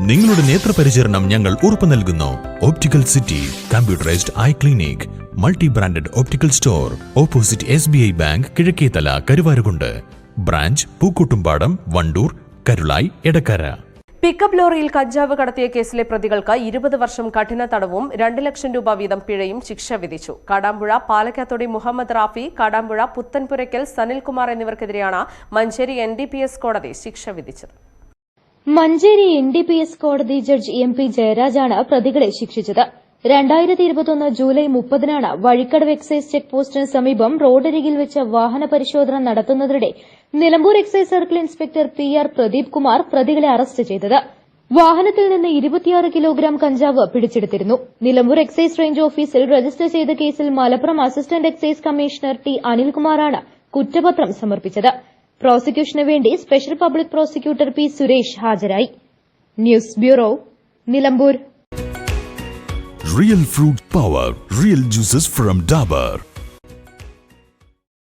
നിങ്ങളുടെ നേത്രപരിചരണം ഞങ്ങൾ ഉറപ്പു നൽകുന്നു. Optical city computerised eye clinic multi branded optical store opposite S B I bank Kizhakkethala Karuvarakundu. Branch Pookkottumpadam Wandoor Karulai Edakkara pickup ലോറിയിൽ കഞ്ചാവ് കടത്തിയ കേസിലെ പ്രതികൾക്ക് ഇരുപത് വർഷം കഠിന തടവും രണ്ട് ലക്ഷം രൂപ വീതം പിഴയും ശിക്ഷ വിധിച്ചു. കാടാമ്പുഴ പാലക്കാത്തോടി മുഹമ്മദ് റാഫി കാടാമ്പുഴ പുത്തൻപുരയ്ക്കൽ സനിൽകുമാർ എന്നിവർക്കെതിരെയാണ് മഞ്ചേരി എൻ കോടതി ശിക്ഷ വിധിച്ചത്. Manjeri N D P S കോടതി ജഡ്ജ് എം പി ജയരാജാണ് പ്രതികളെ ശിക്ഷിച്ചത്. രണ്ടായിരത്തി ഇരുപത്തൊന്ന് ജൂലൈ മുപ്പതിനാണ് വഴിക്കടവ് എക്സൈസ് ചെക്ക് പോസ്റ്റിന് സമീപം റോഡരികിൽ വെച്ച് വാഹന പരിശോധന നടത്തുന്നതിനിടെ Nilambur excise circle inspector P R Pradeep Kumar പ്രതികളെ അറസ്റ്റ് ചെയ്തത്. വാഹനത്തിൽ നിന്ന് ഇരുപത്തിയാറ് കിലോഗ്രാം കഞ്ചാവ് പിടിച്ചെടുത്തിരുന്നു. നിലമ്പൂർ എക്സൈസ് റേഞ്ച് ഓഫീസിൽ രജിസ്റ്റർ ചെയ്ത കേസിൽ Malappuram assistant excise commissioner T അനിൽകുമാറാണ് കുറ്റപത്രം സമർപ്പിച്ചത്. പ്രോസിക്യൂഷന് വേണ്ടി special public prosecutor P Suresh ഹാജരായി. News bureau Nilambur. Real fruit power real juices from Dabur